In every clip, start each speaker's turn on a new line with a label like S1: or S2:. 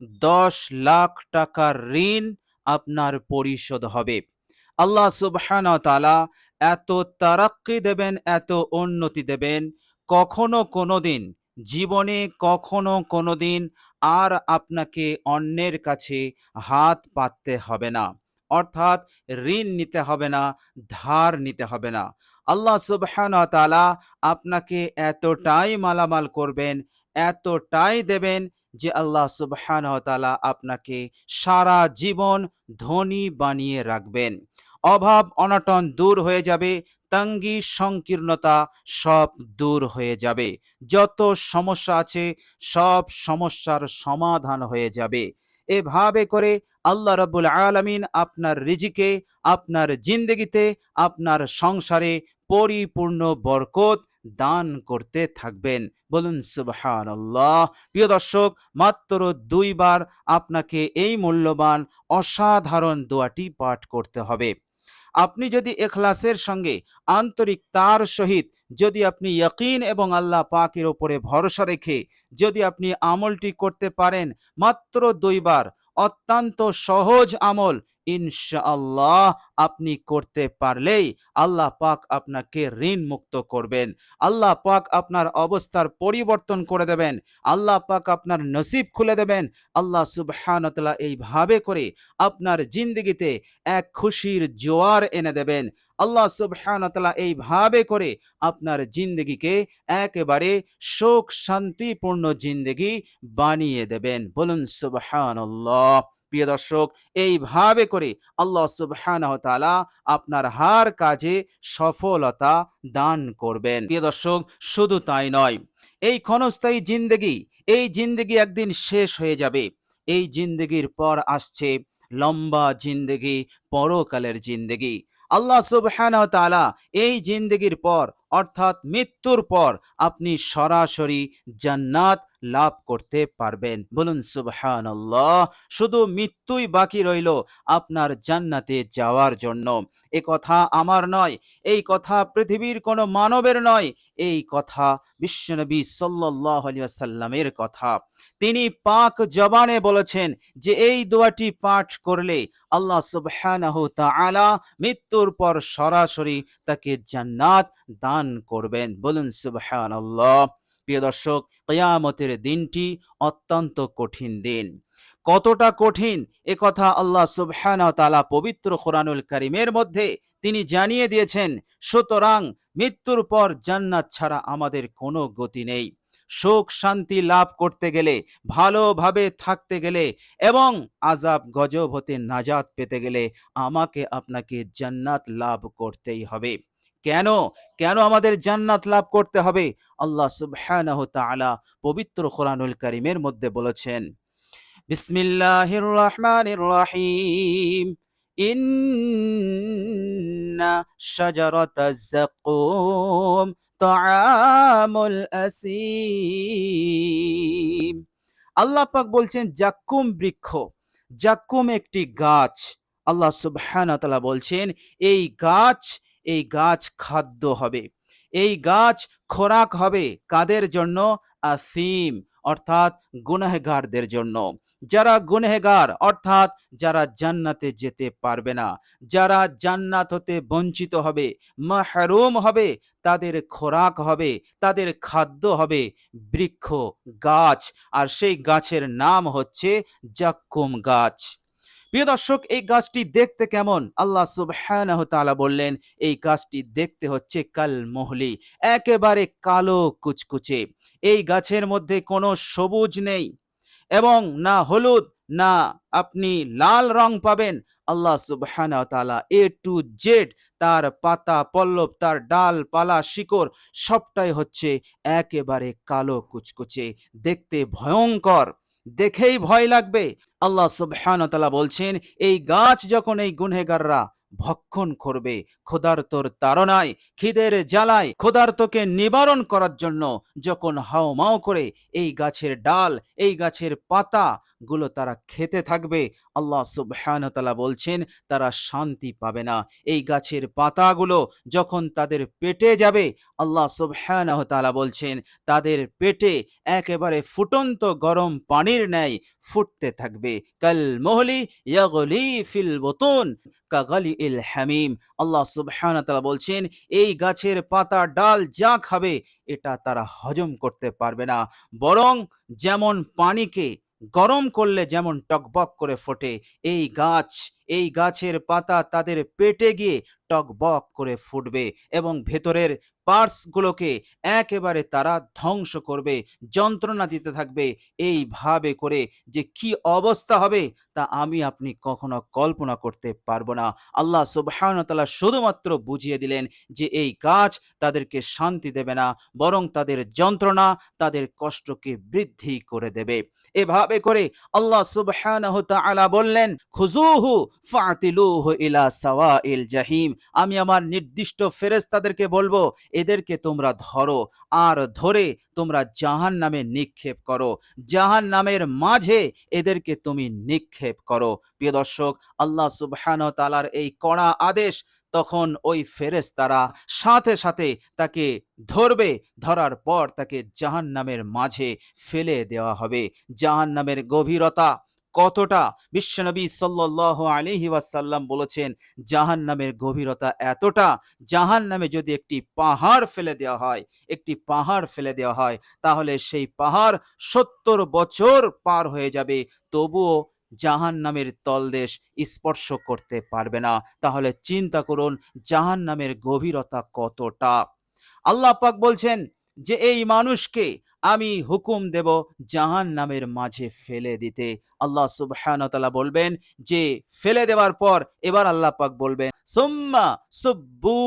S1: দশ লাখ টাকার ঋণ আপনার পরিশোধ হবে। আল্লাহ সুবহান তালা এত তারাক্কি দেবেন, এত উন্নতি দেবেন, কখনো কোনো দিন, জীবনে কখনো কোনো দিন আর আপনাকে অন্যের কাছে হাত পাততে হবে না। অর্থাৎ ঋণ নিতে হবে না, ধার নিতে হবে না। আল্লাহ সুবহান তালা আপনাকে এতটাই মালামাল করবেন, এতটাই দেবেন যে আল্লাহ সুবহান তালা আপনাকে সারা জীবন ধনী বানিয়ে রাখবেন। অভাব অনটন দূর হয়ে যাবে, তাঙ্গি সংকীর্ণতা সব দূর হয়ে যাবে। যত সমস্যা আছে, সব সমস্যার সমাধান হয়ে যাবে। এভাবে করে আল্লাহ রব্বুল আলমিন আপনার রিজিকে, আপনার জিন্দগিতে, আপনার সংসারে পরিপূর্ণ বরকত দান করতে থাকবেন। বলুন সুবহান আল্লাহ প্রিয় দর্শক, মাত্র দুইবার আপনাকে এই মূল্যবান, অসাধারণ দোয়াটি পাঠ করতে হবে। আপনি যদি এখলাসের সঙ্গে, আন্তরিক তার সহিত, যদি আপনি ইয়কিন এবং আল্লাহ পাকের ওপরে ভরসা রেখে, যদি আপনি আমলটি করতে পারেন, মাত্র দুইবার, অত্যন্ত সহজ আমল ইনশাআল্লাহ আপনি করতে পারলেই আল্লাহ পাক আপনাকে ঋণ মুক্ত করবেন। আল্লাহ পাক আপনার অবস্থার পরিবর্তন করে দেবেন। আল্লাহ পাক আপনার নসিব খুলে দেবেন। আল্লাহ সুবহানতলা এইভাবে করে আপনার জিন্দগিতে এক খুশির জোয়ার এনে দেবেন। আল্লাহ সুবহানতলা এইভাবে করে আপনার জিন্দগিকে একেবারে শোক শান্তিপূর্ণ জিন্দগি বানিয়ে দেবেন। বলুন সুবহানাল্লাহ। প্রিয় দর্শক, এইভাবে করে আল্লাহ সুবহানাহু আপনার হার কাজে সফলতা দান করবেন। প্রিয় দর্শক, শুধু তাই নয়, এই ক্ষণস্থায়ী জিন্দগি, এই জিন্দগি একদিন শেষ হয়ে যাবে। এই জিন্দগির পর আসছে লম্বা জিন্দগি, পরকালের জিন্দগি। আল্লাহ সুবহানাহু এই জিন্দগির পর, অর্থাৎ মৃত্যুর পর, আপনি সরাসরি জান্নাত লাভ করতে পারবেন। বলুন সুবহান শুধু মৃত্যুই বাকি রইল আপনার জান্নাতে যাওয়ার জন্য। এ কথা আমার নয়, এই কথা পৃথিবীর কোনো মানবের নয়, এই কথা বিশ্বনবী সাল্লাহ সাল্লামের কথা। তিনি পাক জবানে বলেছেন যে, এই দোয়াটি পাঠ করলে আল্লাহ সুবহানাহু তাআলা মৃত্যুর পর সরাসরি তাকে জান্নাত দান করবেন। বলুন, সুবহানাল্লাহ। প্রিয় দর্শক, কিয়ামতের দিনটি অত্যন্ত কঠিন দিন। কতটা কঠিন? এ কথা আল্লাহ সুবহানাহু তাআলা পবিত্র কোরআনুল কারীমের মধ্যে তিনি জানিয়ে দিয়েছেন, সুতরাং মৃত্যুর পর জান্নাত ছাড়া আমাদের কোনো গতি নেই। সুখ শান্তি লাভ করতে গেলে, ভালোভাবে থাকতে গেলে এবং আজাব গজব হতে নাজাত পেতে গেলে আমাকে আপনাকে জান্নাত লাভ করতেই হবে। কেন? কেন আমাদের জান্নাত লাভ করতে হবে? আল্লাহ সুবহানাহু তাআলা পবিত্র কোরআনুল কারীমের মধ্যে বলেছেন, বিসমিল্লাহির রহমানির রহিম। ইন্না শাজারাতাজ যাকুম তাআমুল আসিম। আল্লাহ পাক বলছেন জাক্কুম বৃক্ষ জাক্কুম একটি গাছ। আল্লাহ সুবহানাহু বলছেন, এই গাছ এই গাছ খাদ্য হবে। এই গাছ খোরাক হবে কাদের জন্য? আসিম, অর্থাৎ গুনাহগারদের জন্য। যারা গুনহেগার, অর্থাৎ যারা জান্নাতে যেতে পারবে না, যারা জান্নাত হতে বঞ্চিত হবে, মাহরুম হবে, তাদের খোরাক হবে, তাদের খাদ্য হবে বৃক্ষ গাছ। আর সেই গাছের নাম হচ্ছে জাক্কুম গাছ। প্রিয় দর্শক, এই গাছটি দেখতে কেমন? আল্লাহ তাআলা বললেন, এই গাছটি দেখতে হচ্ছে কাল মহলি একেবারে কালো কুচকুচে। এই গাছের মধ্যে কোনো সবুজ নেই এবং না হলুদ, না আপনি লাল রং পাবেন। আল্লাহ তাআলা এ টু জেড তার পাতা, পল্লব, তার ডাল, পালা, শিকড় সবটাই হচ্ছে একেবারে কালো কুচকুচে, দেখতে ভয়ঙ্কর। দেখেই ভয় লাগবে। আল্লাহ সুবহান তালা বলছেন, এই গাছ যখন এই গুনহেগাররা ভক্ষণ করবে, ক্ষুধার্তর তাড়নায়, খিদের জ্বালায়, ক্ষুধার্তকে নিবারণ করার জন্য যখন হাও মাও করে, এই গাছের ডাল, এই গাছের পাতা গুলো তারা খেতে থাকবে। আল্লাহ সুবহান তালা বলছেন, তারা শান্তি পাবে না। এই গাছের পাতাগুলো যখন তাদের পেটে যাবে, আল্লাহ সুবহান তালা বলছেন, তাদের পেটে একেবারে ফুটন্ত গরম পানির ন্যায় ফুটতে থাকবে। কাল মোহলি ইয়াগলি ফিল বোতন কাগালি ইল হামিম। আল্লাহ সুবহান তালা বলছেন, এই গাছের পাতা ডাল যা খাবে, এটা তারা হজম করতে পারবে না। বরং যেমন পানিকে গরম করলে যেমন টকবক করে ফোটে, এই গাছ, এই গাছের পাতা তাদের পেটে গিয়ে টকবক করে ফুটবে এবং ভেতরের পার্টসগুলোকে একেবারে তারা ধ্বংস করবে, যন্ত্রণা দিতে থাকবে। এইভাবে করে যে কি অবস্থা হবে তা আমি আপনি কখনো কল্পনা করতে পারব না। আল্লাহ সুবহানতাল্লাহ শুধুমাত্র বুঝিয়ে দিলেন যে এই গাছ তাদেরকে শান্তি দেবে না, বরং তাদের যন্ত্রণা তাদের কষ্টকে বৃদ্ধি করে দেবে। এভাবে করে আল্লাহ সুবহানাহু তাআলা বললেন খুজুহু ফাতিলুহু ইলা সাওয়াইল জাহিম। আমি আমার নির্দিষ্ট ফেরেশতাদেরকে বলব, এদেরকে তোমরা ধরো আর ধরে তোমরা জাহান নামে নিক্ষেপ করো। জাহান নামের মাঝে এদেরকে তুমি নিক্ষেপ করো। প্রিয় দর্শক, আল্লাহ সুবহানাহু তাআলার এই কড়া আদেশ তখন ওই ফেরেশতারা সাথে সাথে তাকে ধরবে, ধরার পর তাকে জাহান নামের মাঝে ফেলে দেওয়া হবে। জাহান নামের গভীরতা কতটা? বিশ্বনবী সাল্লাহ আলিহি ওয়াসাল্লাম বলেছেন জাহান নামের গভীরতা এতটা জাহান নামে যদি একটি পাহাড় ফেলে দেওয়া হয়, একটি পাহাড় ফেলে দেওয়া হয়, তাহলে সেই পাহাড় সত্তর বছর পার হয়ে যাবে। তবুও জাহান নামের তলদেশ স্পর্শ করতে পারবে না। তাহলে চিন্তা করুন জাহান নামের গভীরতা কতটা? আল্লাহ পাক বলছেন যে, এই মানুষকে আমি হুকুম দেব জাহান নামের মাঝে ফেলে দিতে। আল্লাহ সুবহান বলবেন যে ফেলে দেওয়ার পর এবার আল্লাহ পাক বলবেন, সুম্মা সুব্বু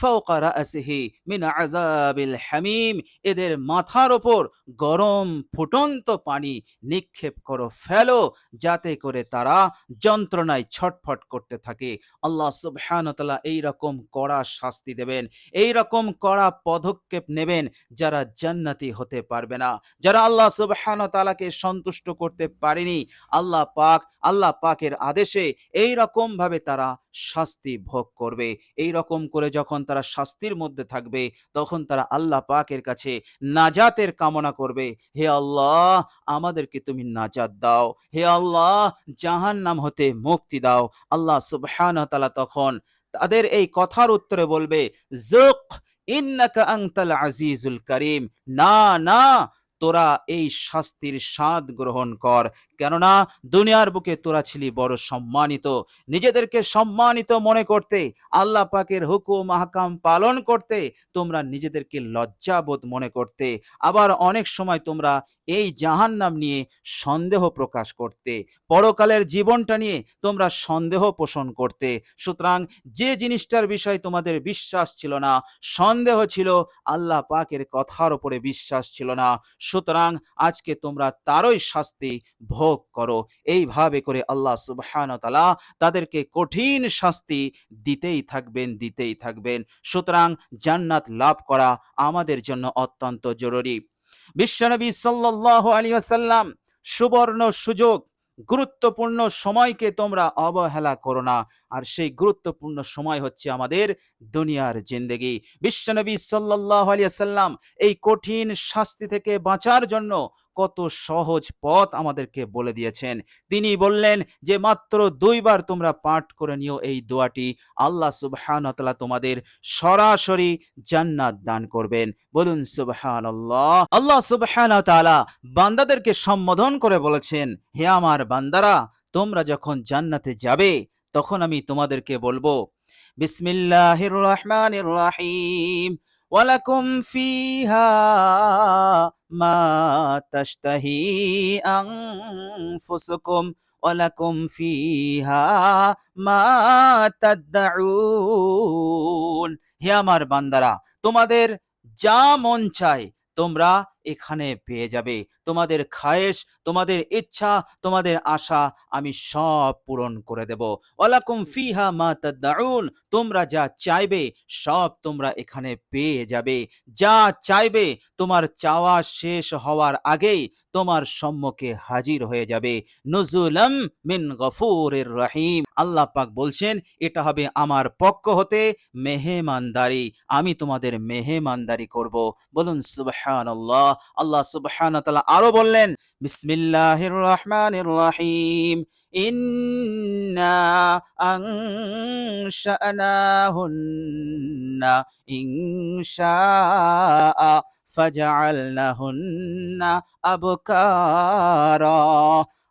S1: ফাওকা রাসিহি মিন আযাবিল হামিম এদের মাথার ওপর গরম ফুটন্ত পানি নিক্ষেপ করো, ফেলো, যাতে করে তারা যন্ত্রণায় ছটফট করতে থাকে। আল্লাহ সুবহান এই রকম কড়া শাস্তি দেবেন, এই রকম কড়া পদক্ষেপ নেবেন যারা জান্নাতি হতে পারবে না, যারা আল্লাহ সুবহান তালাকে সন্তুষ্ট করতে পারেনি। আল্লাহ পাক, আল্লাহ পাকের আদেশে এই রকম ভাবে তারা শাস্তি ভোগ করবে। এই রকম করে যখন তারা শাস্তির মধ্যে থাকবে, তখন তারা আল্লাহ পাকের কাছে নাজাতের কামনা করবে। হে আল্লাহ, আমাদেরকে তুমি নাজাত দাও। হে আল্লাহ জাহান নাম হতে মুক্তি দাও। আল্লাহ সুবহান তালা তখন তাদের এই কথার উত্তরে বলবে জুক ইন্নাকা আংতাল আজিজুল করিম। না না তোরা এই শাস্তির স্বাদ গ্রহণ কর। কেননা দুনিয়ার বুকে তোরা ছিলি বড় সম্মানিত। নিজেদেরকে সম্মানিত মনে করতে, আল্লাহ পাকের হুকুম, আহকাম পালন করতে তোমরা নিজেদেরকে লজ্জাবোধ মনে করতে। আবার অনেক সময় তোমরা এই জাহান্নাম নিয়ে সন্দেহ প্রকাশ করতে, পরকালের জীবনটা নিয়ে তোমরা সন্দেহ পোষণ করতে। সুতরাং যে জিনিসটার বিষয়ে তোমাদের বিশ্বাস ছিল না, সন্দেহ ছিল আল্লাহ পাকের কথার ওপরে বিশ্বাস ছিল না। সুতরাং আজকে তোমরা তারই শাস্তি ভোগ করো। এইভাবে করে আল্লাহ সুবহান তালা তাদেরকে কঠিন শাস্তি দিতেই থাকবেন দিতেই থাকবেন। সুতরাং জান্নাত লাভ করা আমাদের জন্য অত্যন্ত জরুরি। বিশ্বনবী সাল্লাহ আলী আসাল্লাম সুবর্ণ সুযোগ, গুরুত্বপূর্ণ সময়কে তোমরা অবহেলা করো না। আর সেই গুরুত্বপূর্ণ সময় হচ্ছে আমাদের দুনিয়ার জিন্দেগি। বিশ্বনবী সাল্লাহ আলিয়া সাল্লাম এই কঠিন শাস্তি থেকে বাঁচার জন্য কত সহজ পথ আমাদেরকে বলে দিয়েছেন। তিনি বললেন যে, মাত্র দুইবার তোমরা পাঠ করে নিও এই দোয়াটি। আল্লাহ সুবহান তোমাদের সরাসরি জান্নাত দান করবেন। বলুন সুবহান আল্লাহ আল্লাহ সুবহান বান্দাদেরকে সম্বোধন করে বলেছেন, হে আমার বান্দারা, তোমরা যখন জান্নাতে যাবে, তখন আমি তোমাদেরকে বলব, বিসমিল্লাহির রহমানির রহিম। ওয়ালাকুম ফিহা মা তাশতাহি আনফুসুকুম। ওয়ালাকুম ফিহা মা তাদউন হে আমার বান্দারা, তোমাদের যা মন চায় তোমরা এখানে পেয়ে যাবে। তোমাদের খায়েশ, তোমাদের ইচ্ছা, তোমাদের আশা আমি সব পূরণ করে দেব। ওয়ালাকুম ফিহা মা তাদউন, তোমরা যা চাইবে সব তোমরা এখানে পেয়ে যাবে। যা চাইবে তোমার চাওয়া শেষ হওয়ার আগেই তোমার সম্মুখে হাজির হয়ে যাবে। নজুলাম মিন গফুরের রহিম। আল্লাহ পাক বলছেন, এটা হবে আমার পক্ষ হতে মেহেমানদারি, আমি তোমাদের মেহেমানদারি করব। বলুন সুবহানাল্লাহ। আল্লাহ সুবহানাহু তাআলা আরও বললেন বিসমিল্লাহির রহমানির রহিম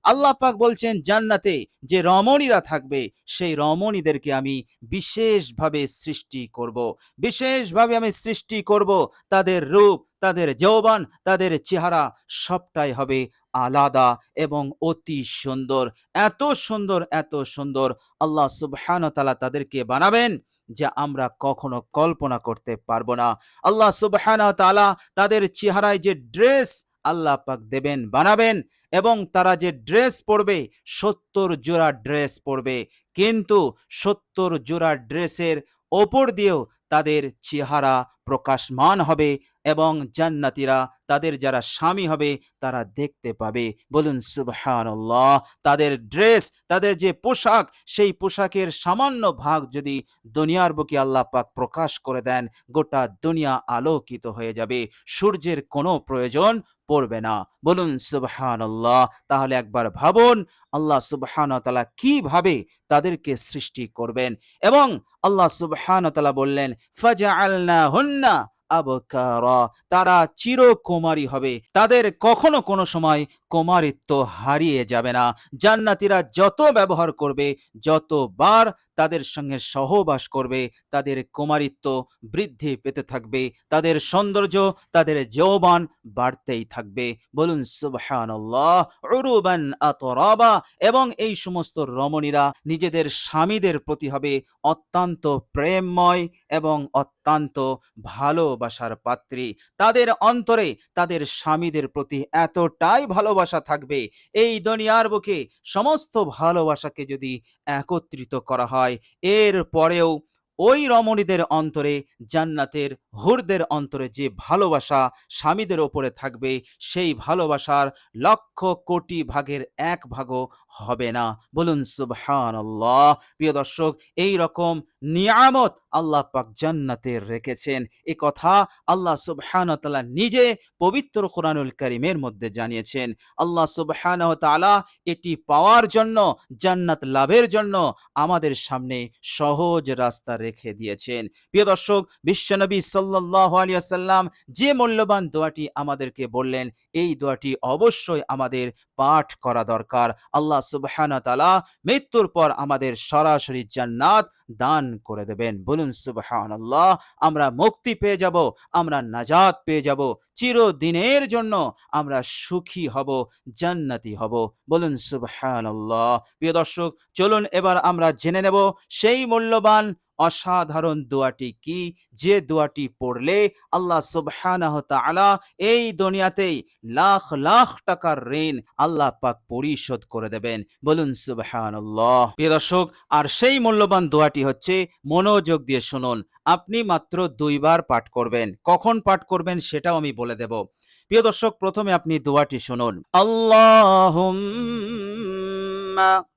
S1: আল্লাহ পাক বলছেন, জান্নাতে যে রমণীরা থাকবে, সেই রমণীদেরকে আমি বিশেষভাবে সৃষ্টি করব। বিশেষভাবে আমি সৃষ্টি করব তাদের রূপ তাদের যৌবন, তাদের চেহারা সবটাই হবে আলাদা এবং অতি সুন্দর। এত সুন্দর এত সুন্দর আল্লাহ সুবহান তালা তাদেরকে বানাবেন যা আমরা কখনো কল্পনা করতে পারব না। আল্লাহ সুবহান তালা তাদের চেহারায় যে ড্রেস আল্লাহ পাক দেবেন, বানাবেন এবং তারা যে ড্রেস পরবে, সত্তর জোড়া ড্রেস পরবে। কিন্তু সত্তর জোড়া ড্রেসের ওপর দিয়েও তাদের চেহারা প্রকাশমান হবে এবং জান্নাতিরা তাদের যারা স্বামী হবে তারা দেখতে পাবে। বলুন, সুবহানাল্লাহ। তাদের ড্রেস, তাদের যে পোশাক, সেই পোশাকের সামান্য ভাগ যদি দুনিয়ার বুকে আল্লাহ পাক প্রকাশ করে দেন, গোটা দুনিয়া আলোকিত হয়ে যাবে। সূর্যের কোনো প্রয়োজন পড়বে না। বলুন, সুবহানাল্লাহ, তাহলে একবার ভাবুন, আল্লাহ সুবহানাহু তাআলা কীভাবে তাদেরকে সৃষ্টি করবেন? এবং আল্লাহ সুবহানাহু তাআলা বললেন, ফাজআলনাহুন্না আবকারা তারা চিরকুমারী হবে। তাদের কখনো কোনো সময় কুমারিত্ব হারিয়ে যাবে না। জান্নাতীরা যত ব্যবহার করবে, যতবার তাদের সঙ্গে সহবাস করবে, তাদের কুমারিত্ব বৃদ্ধি পেতে থাকবে, তাদের সৌন্দর্য, তাদের যৌবন বাড়তেই থাকবে। বলুন, সুবহানাল্লাহ, উরুবান আতরাবা, এবং এই সমস্ত রমণীরা নিজেদের স্বামীদের প্রতি হবে অত্যন্ত প্রেমময় এবং অত্যন্ত ভালোবাসার পাত্রী। তাদের অন্তরে তাদের স্বামীদের প্রতি এতটাই ভালোবাসা থাকবে, এই দুনিয়ার বুকে সমস্ত ভালোবাসাকে যদি একত্রিত করা হয় এর পরেও ওই রমণীদের অন্তরে, জান্নাতের হুরদের অন্তরে যে ভালোবাসা স্বামীদের ওপরে থাকবে, সেই ভালোবাসার লক্ষ কোটি ভাগের এক ভাগও হবে না। বলুন সুবহানাল্লাহ। প্রিয় দর্শক, এই রকম নিয়ামত আল্লাহ পাক জান্নাতে রেখেছেন। এ কথা আল্লাহ সুবহানাহু তাআলা নিজে পবিত্র কোরআনুল কারীমের মধ্যে জানিয়েছেন। আল্লাহ সুবহানাহু তাআলা এটি পাওয়ার জন্য, জান্নাত লাভের জন্য আমাদের সামনে সহজ রাস্তা রেখে দিয়েছেন। প্রিয় দর্শক বিশ্বনবী সাল্লাল্লাহু আলিয়া সাল্লাম যে মূল্যবান দোয়াটি আমাদেরকে বললেন, এই দোয়াটি অবশ্যই আমাদের পাঠ করা দরকার। আল্লাহ সুবহানাহু তাআলা মৃত্যুর পর আমাদের সরাসরি জান্নাত দান করে দেবেন। বলুন, সুবহানাল্লাহ, আমরা মুক্তি পেয়ে যাব, আমরা নাজাত পেয়ে যাব, চিরদিনের জন্য আমরা সুখী হব, জান্নাতি হব। বলুন, সুবহানাল্লাহ। প্রিয় দর্শক, চলুন এবার আমরা জেনে নেব, সেই মূল্যবান অসাধারণ দোয়াটি কি? যে দোয়াটি পড়লে আল্লাহ সুবহানাহ তাআলা এই দুনিয়াতেই লাখ লাখ টাকার ঋণ আল্লাহ পাক পরিশোধ করে দেবেন। বলুন সুবহানাল্লাহ। প্রিয় দর্শক, আর সেই মূল্যবান দোয়াটি হচ্ছে মনোযোগ দিয়ে শুনুন। আপনি মাত্র দুইবার পাঠ করবেন। কখন পাঠ করবেন সেটাও আমি বলে দেব। প্রিয় দর্শক, প্রথমে আপনি দোয়াটি শুনুন। আল্লাহুম্মা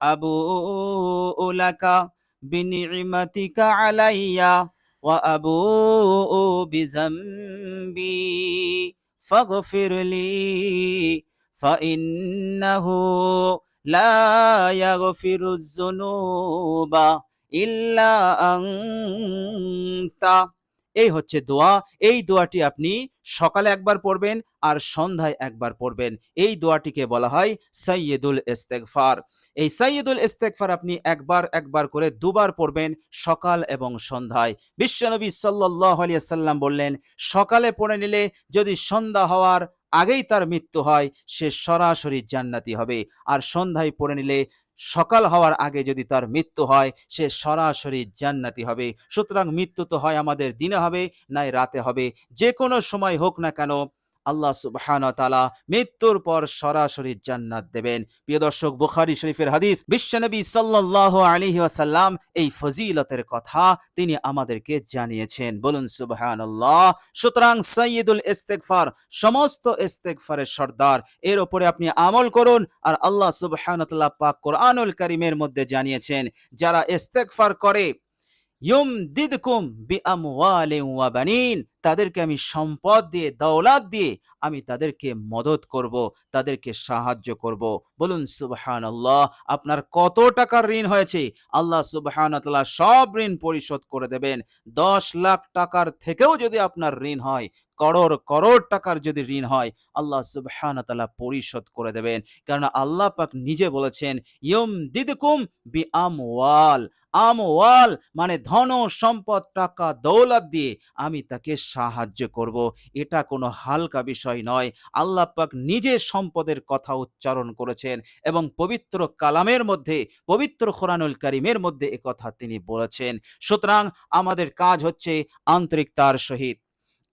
S1: أبوء لك بنعمتك علي وأبوء بذنبي فاغفر لي فإنه لا يغفر الذنوب إلا أنت এই হচ্ছে দোয়া এই দোয়াটি আপনি সকালে একবার পড়বেন আর সন্ধ্যায় একবার পড়বেন এই দোয়াটিকে বলা হয় সাইয়েদুল ইস্তেগফার এই সাইয়েদুল ইস্তেগফার আপনি একবার একবার করে দুবার পড়বেন সকাল এবং সন্ধ্যায়। বিশ্বনবী আলাইহি সাল্লাম বললেন, সকালে পড়ে নিলে যদি সন্ধ্যা হওয়ার আগেই তার মৃত্যু হয়, সে সরাসরি জান্নাতি হবে। আর সন্ধ্যায় পড়ে নিলে সকাল হওয়ার আগে যদি তার মৃত্যু হয়, সে সরাসরি জান্নাতি হবে। সুতরাং মৃত্যু তো হয় আমাদের দিনে হবে, নাই রাতে হবে। যে কোনো সময় হোক না কেন আল্লাহ সুবহান তালা মৃত্যুর পর সরাসরি জান্নাত দেবেন। প্রিয় দর্শক, বুখারি শরীফের হাদিস বিশ্বনবী সাল্লাল্লাহু আলাইহি ওয়াসাল্লাম এই ফজিলতের কথা তিনি আমাদেরকে জানিয়েছেন। বলুন সুবহানাল্লাহ। সুতরাং সাইয়্যিদুল ইস্তেগফার, সমস্ত ইস্তেগফারের সর্দার, এর উপরে আপনি আমল করুন আর আল্লাহ সুবহানাহু ওয়া পাক কোরআনুল করিমের মধ্যে জানিয়েছেন, যারা ইস্তেগফার করে ওয়া বানিন। তাদেরকে আমি সম্পদ দিয়ে, দৌলাত দিয়ে আমি তাদেরকে মদত করব, তাদেরকে সাহায্য করব। বলুন সুবহান আল্লাহ আপনার কত টাকার ঋণ হয়েছে? আল্লাহ সুবহান সব ঋণ পরিশোধ করে দেবেন। দশ লাখ টাকার থেকেও যদি আপনার ঋণ হয় করোড় করোড় টাকার যদি ঋণ হয়, আল্লাহ সুবহান তাআলা পরিশোধ করে দেবেন। কারণ আল্লাহ পাক নিজে বলেছেন ইয়ুম দিদকুম বি আমওয়াল আমওয়াল মানে ধন, সম্পদ, টাকা, দৌলত দিয়ে আমি তাকে সাহায্য করব। এটা কোনো হালকা বিষয় নয়। আল্লাহ পাক নিজে সম্পদের কথা উচ্চারণ করেছেন এবং পবিত্র কালামের মধ্যে, পবিত্র কোরআনুল কারিমের মধ্যে কথা তিনি বলেছেন। সুতরাং আমাদের কাজ হচ্ছে আন্তরিকতার সহিত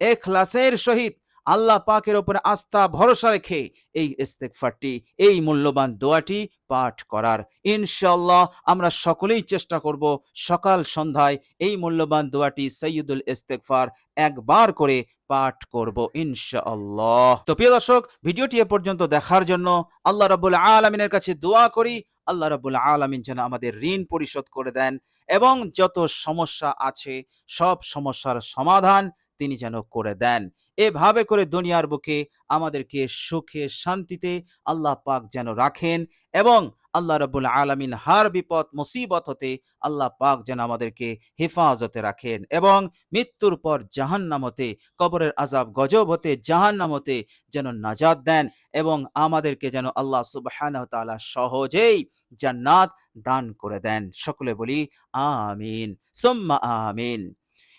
S1: এখলাসের সহিত আল্লাহ পাকের ওপরে আস্থা, ভরসা রেখে এই ইস্তেকফারটি এই মূল্যবান দোয়াটি পাঠ করার। ইনশাল্লাহ আমরা সকলেই চেষ্টা করব সকাল সন্ধ্যায় এই মূল্যবান দোয়াটি সৈয়দুল ইস্তেকফার একবার করে পাঠ করব ইনশাআল্লাহ। তো প্রিয় দর্শক, ভিডিওটি এ পর্যন্ত দেখার জন্য আল্লাহ রাব্বুল আলামিনের কাছে দোয়া করি। আল্লাহ রাব্বুল আলামিন যেন আমাদের ঋণ পরিশোধ করে দেন এবং যত সমস্যা আছে, সব সমস্যার সমাধান তিনি যেন করে দেন। এভাবে করে দুনিয়ার বুকে আমাদেরকে সুখে, শান্তিতে আল্লাহ পাক যেন রাখেন এবং আল্লাহ রাব্বুল আলামিন হার বিপদ, মুসিবত হতে আল্লাহ পাক যেন আমাদেরকে হেফাজতে রাখেন এবং মৃত্যুর পর জাহান্নাম হতে, কবরের আজাব গজব হতে, জাহান্নাম হতে যেন নাজাদ দেন এবং আমাদেরকে যেন আল্লাহ সুবহানাহু ওয়া তাআলা সহজেই জান্নাত দান করে দেন। সকলে বলি, আমিন। সুম্মা আমিন।